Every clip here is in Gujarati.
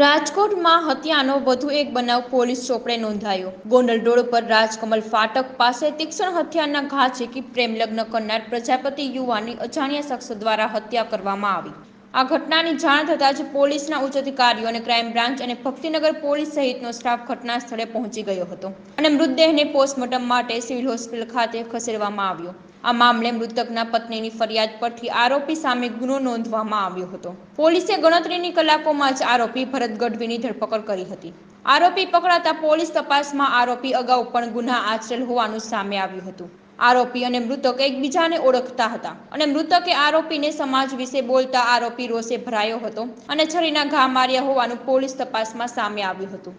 રાજકોટમાં હત્યાનો વધુ એક બનાવ પોલીસ ચોપડે નોંધાયો. ગોંડલ રોડ પર રાજકમલ ફાટક પાસે તીક્ષ્ણ હથિયારના ઘા ઝીકી પ્રેમ લગ્ન કરનાર પ્રજાપતિ યુવાનની અજાણ્યા શખ્સ દ્વારા હત્યા કરવામાં આવી. આ ઘટનાની જાણ થતાં જ પોલીસના ઉચ્ચ અધિકારીઓ અને ક્રાઇમ બ્રાન્ચ અને ભક્તિનગર પોલીસ સહિતનો સ્ટાફ ઘટના સ્થળે પહોંચી ગયો હતો અને મૃતદેહને પોસ્ટમોર્ટમ માટે સિવિલ હોસ્પિટલ ખાતે ખસેડવામાં આવ્યો. આ મામલે મૃતકના પત્નીની ફરિયાદ પરથી આરોપી સામે ગુનો નોંધવામાં આવ્યો હતો. પોલીસે ગણતરીની કલાકોમાં જ આરોપી ભરત ગઢવીની ધરપકડ કરી હતી. આરોપી પકડાતા પોલીસ તપાસમાં આરોપી અગાઉ પણ ગુના આચરેલ હોવાનું સામે આવ્યું હતું. આરોપી અને મૃતક એકબીજાને ઓળખતા હતા અને મૃતકે આરોપીને સમાજ વિશે બોલતા આરોપી રોષે ભરાયો હતો અને છરીના ઘા માર્યા હોવાનું પોલીસ તપાસમાં સામે આવ્યું હતું.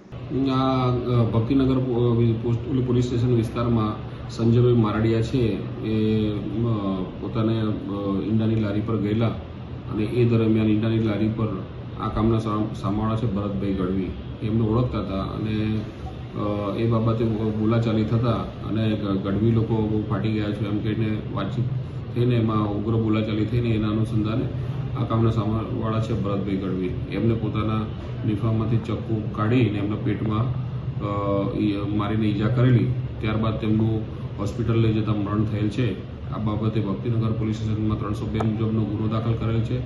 ભક્તિનગર પોલીસ સ્ટેશન વિસ્તારમાં સંજયભાઈ મારડિયા છે, એ પોતાને ઈંડાની લારી પર ગયેલા અને એ દરમિયાન ઈંડાની લારી પર આ કામના સામાવાળા છે ભરતભાઈ ગઢવી. એમને ઓળખતા હતા અને એ બાબતે બોલાચાલી થતા અને ગઢવી લોકો બહુ ફાટી ગયા છે એમ કહીને વાતચીત થઈને એમાં ઉગ્ર બોલાચાલી થઈને એના અનુસંધાને આ કામના સામાવાળા છે ભરતભાઈ ગઢવી. એમને પોતાના નિફામાંથી ચક્કુ કાઢીને એમના પેટમાં મારીને ઈજા કરેલી. ત્યારબાદ તેમનું હોસ્પિટલ લઈ જતાં મરણ થયેલ છે, આ બાબતે ભક્તિનગર પોલીસ સ્ટેશનમાં ત્રણસો બે મુજબનો ગુનો દાખલ કરેલ છે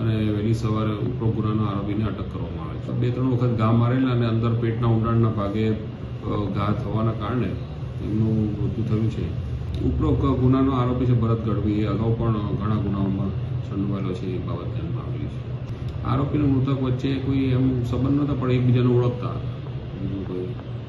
અને વહેલી સવારે ઉપરો ગુનાના આરોપીને અટક કરવામાં આવે છે. બે ત્રણ વખત ઘા મારેલા અને અંદર પેટના ઊંડાણના ભાગે ઘા થવાના કારણે એમનું મૃત્યુ થયું છે. ઉપરોક્ત ગુનાનો આરોપી છે ભરત ગઢવી. એ અગાઉ પણ ઘણા ગુનાઓમાં સંડોવાયેલો છે, એ બાબત ધ્યાનમાં આવેલી છે. આરોપીનો મૃતક વચ્ચે કોઈ એમ સંબંધ નહોતા, પણ એકબીજાને ઓળખતા. હતા